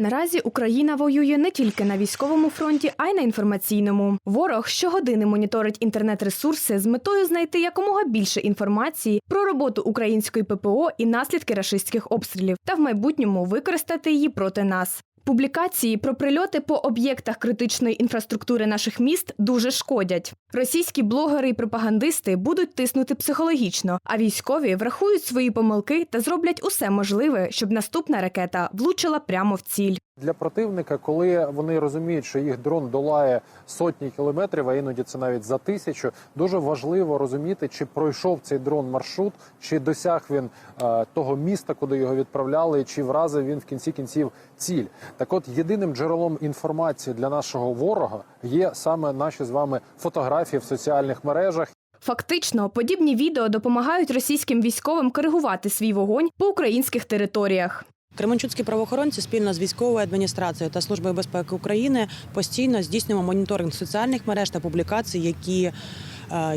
Наразі Україна воює не тільки на військовому фронті, а й на інформаційному. Ворог щогодини моніторить інтернет-ресурси з метою знайти якомога більше інформації про роботу української ППО і наслідки рашистських обстрілів, та в майбутньому використати її проти нас. Публікації про прильоти по об'єктах критичної інфраструктури наших міст дуже шкодять. Російські блогери і пропагандисти будуть тиснути психологічно, а військові врахують свої помилки та зроблять усе можливе, щоб наступна ракета влучила прямо в ціль. Для противника, коли вони розуміють, що їх дрон долає сотні кілометрів, а іноді це навіть за тисячу, дуже важливо розуміти, чи пройшов цей дрон маршрут, чи досяг він е, того міста, куди його відправляли, чи вразив він в кінці кінців ціль. Так, от єдиним джерелом інформації для нашого ворога є саме наші з вами фотографії в соціальних мережах. Фактично, подібні відео допомагають російським військовим коригувати свій вогонь по українських територіях. Кременчуцькі правоохоронці спільно з військовою адміністрацією та службою безпеки України постійно здійснюємо моніторинг соціальних мереж та публікацій, які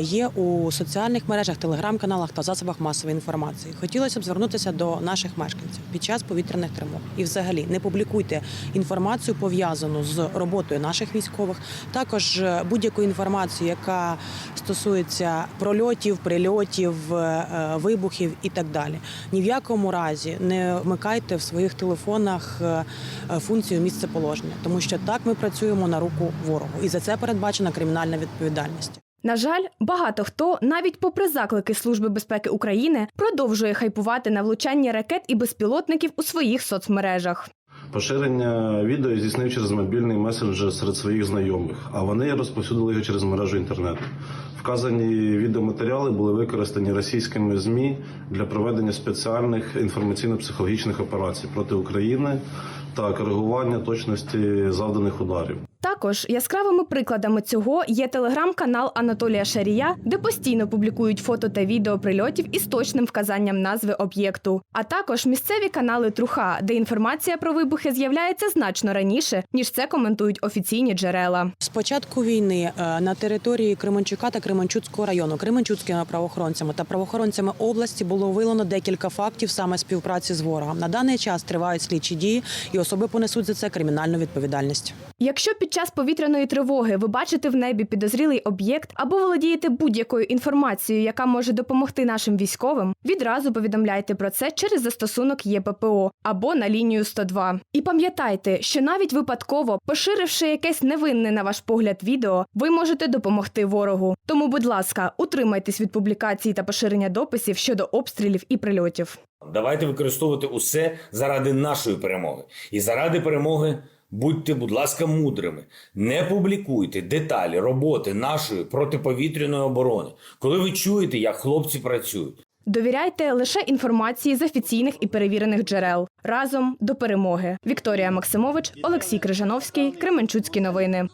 є у соціальних мережах, телеграм-каналах та засобах масової інформації. Хотілося б звернутися до наших мешканців під час повітряних тривог. І, взагалі, не публікуйте інформацію пов'язану з роботою наших військових. Також е, будь-яку інформацію, яка стосується прольотів, прильотів, е, вибухів і так далі. Ні в якому разі не вмикайте в своїх телефонах е, е, функцію місцеположення, тому що так ми працюємо на руку ворогу, і за це передбачена кримінальна відповідальність. На жаль, багато хто, навіть попри заклики Служби безпеки України, продовжує хайпувати на влучання ракет і безпілотників у своїх соцмережах. Поширення відео здійснив через мобільний месенджер серед своїх знайомих, а вони розповсюдили його через мережу інтернету. Вказані відеоматеріали були використані російськими ЗМІ для проведення спеціальних інформаційно-психологічних операцій проти України та коригування точності завданих ударів. Також яскравими прикладами цього є телеграм-канал Анатолія Шарія, де постійно публікують фото та відео прильотів із точним вказанням назви об'єкту. А також місцеві канали Труха, де інформація про вибухи з'являється значно раніше, ніж це коментують офіційні джерела. З початку війни е, на території Кременчука та Кременчуцького району Кременчуцькими правоохоронцями та правоохоронцями області було виявлено декілька фактів саме співпраці з ворогом. На даний час тривають слідчі дії, і особи понесуть за це кримінальну відповідальність. Якщо під час повітряної тривоги ви бачите в небі підозрілий об'єкт або володієте будь-якою інформацією, яка може допомогти нашим військовим, відразу повідомляйте про це через застосунок ЄППО або на лінію 102. І пам'ятайте, що навіть випадково, поширивши якесь невинне на ваш погляд відео, ви можете допомогти ворогу. Тому, будь ласка, утримайтесь від публікацій та поширення дописів щодо обстрілів і прильотів. Давайте використовувати усе заради нашої перемоги. І заради перемоги будьте, будь ласка, мудрими. Не публікуйте деталі роботи нашої протиповітряної оборони, коли ви чуєте, як хлопці працюють. Довіряйте лише інформації з офіційних і перевірених джерел. Разом до перемоги. Вікторія Максимович, Олексій Крижановський, Кременчуцькі новини.